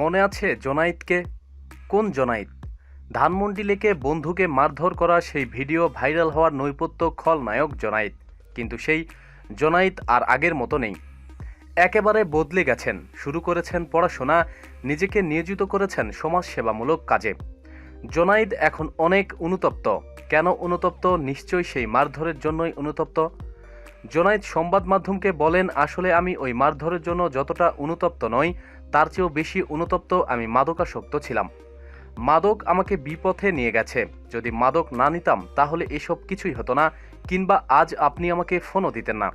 মনে আছে জোনাইদকে? কোন জোনাইদ? ধানমন্ডি লেকে বন্ধুকে মারধর করা সেই ভিডিও ভাইরাল হওয়ার নৈপথ্য খলনায়ক জোনাইদ। কিন্তু সেই জোনাইদ আর আগের মতো নেই। একেবারে বদলে গেছেন। শুরু করেছেন পড়াশোনা, নিজেকে নিয়োজিত করেছেন সমাজসেবামূলক কাজে। জোনাইদ এখন অনেক অনুতপ্ত। কেন অনুতপ্ত? নিশ্চয়ই সেই মারধরের জন্যই অনুতপ্ত। জোনাইদ সংবাদ মাধ্যমকে বলেন, আসলে আমি ওই মারধরের জন্য যতটা অনুতপ্ত নই, তার চেয়েও বেশি অনুতপ্ত আমি মাদকাসক্ত ছিলাম। মাদক আমাকে বিপথে নিয়ে গেছে। যদি মাদক না নিতাম, তাহলে এসব কিছুই হতো না, কিংবা আজ আপনি আমাকে ফোনও দিতেন না।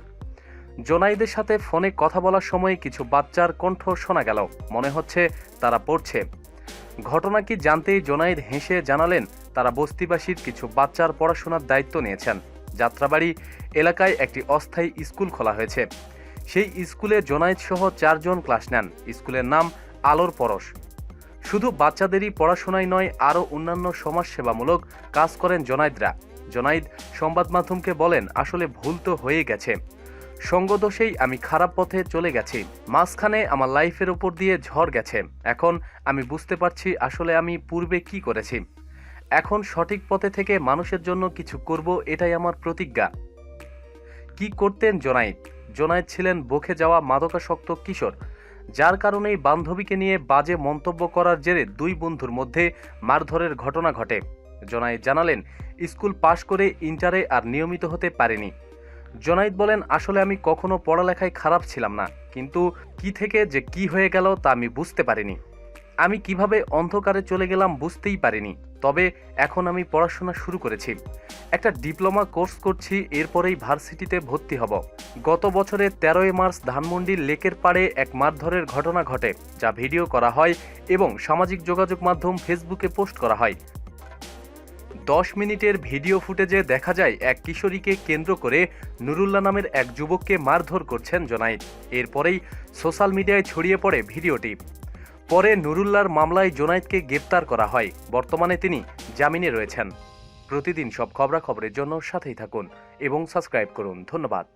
জোনাইদের সাথে ফোনে কথা বলার সময় কিছু বাচ্চার কণ্ঠ শোনা গেল। মনে হচ্ছে তারা পড়ছে। ঘটনা কি জানতেই জোনাইদ হেসে জানালেন, তারা বস্তিবাসীর কিছু বাচ্চার পড়াশোনার দায়িত্ব নিয়েছেন। যাত্রাবাড়ি এলাকায় একটি অস্থায়ী স্কুল খোলা হয়েছে। সেই স্কুলে জোনাইদ সহ চারজন ক্লাস নেন। স্কুলের নাম আলোর পরশ। শুধু বাচ্চাদেরই পড়াশোনায় নয়, আরও অন্যান্য সমাজসেবামূলক কাজ করেন জোনাইদরা। জোনাইদ সংবাদ মাধ্যমকে বলেন, আসলে ভুল তো হয়ে গেছে। সঙ্গদোষেই আমি খারাপ পথে চলে গেছি। মাঝখানে আমার লাইফের উপর দিয়ে ঝড় গেছে। এখন আমি বুঝতে পারছি আসলে আমি পূর্বে কি করেছি। এখন সঠিক পথে থেকে মানুষের জন্য কিছু করব, এটাই আমার প্রতিজ্ঞা। কি করতেন জোনাইদ? জোনাইদ ছিলেন বকে যাওয়া মাদকাসক্ত কিশোর, যার কারণেই বান্ধবীকে নিয়ে বাজে মন্তব্য করার জেরে দুই বন্ধুর মধ্যে মারধরের ঘটনা ঘটে। জোনাইদ জানালেন, স্কুল পাশ করে ইন্টারে আর নিয়মিত হতে পারেনি। জোনাইদ বলেন, আসলে আমি কখনো পড়ালেখায় খারাপ ছিলাম না, কিন্তু কি থেকে যে কি হয়ে গেল তা আমি বুঝতে পারিনি। আমি কীভাবে অন্ধকারে চলে গেলাম বুঝতেই পারিনি, তবে এখন আমি পড়াশোনা শুরু করেছি। একটা ডিপ্লোমা কোর্স করছি, এরপরেই ভার্সিটিতে ভর্তি হব। গত বছরের তেরোই মার্চ ধানমন্ডির লেকের পাড়ে এক মারধরের ঘটনা ঘটে, যা ভিডিও করা হয় এবং সামাজিক যোগাযোগ মাধ্যম ফেসবুকে পোস্ট করা হয়। দশ মিনিটের ভিডিও ফুটেজে দেখা যায়, এক কিশোরীকে কেন্দ্র করে নুরুল্লাহ নামের এক যুবককে মারধর করছেন জোনাইদ। এরপরেই সোশ্যাল মিডিয়ায় ছড়িয়ে পড়ে ভিডিওটি। পরে নুরুল্লার মামলায় জোনাইদকে গ্রেপ্তার করা হয়। বর্তমানে তিনি জামিনে রয়েছেন। প্রতিদিন সব খবরাখবরের জন্য সাথেই থাকুন এবং সাবস্ক্রাইব করুন। ধন্যবাদ।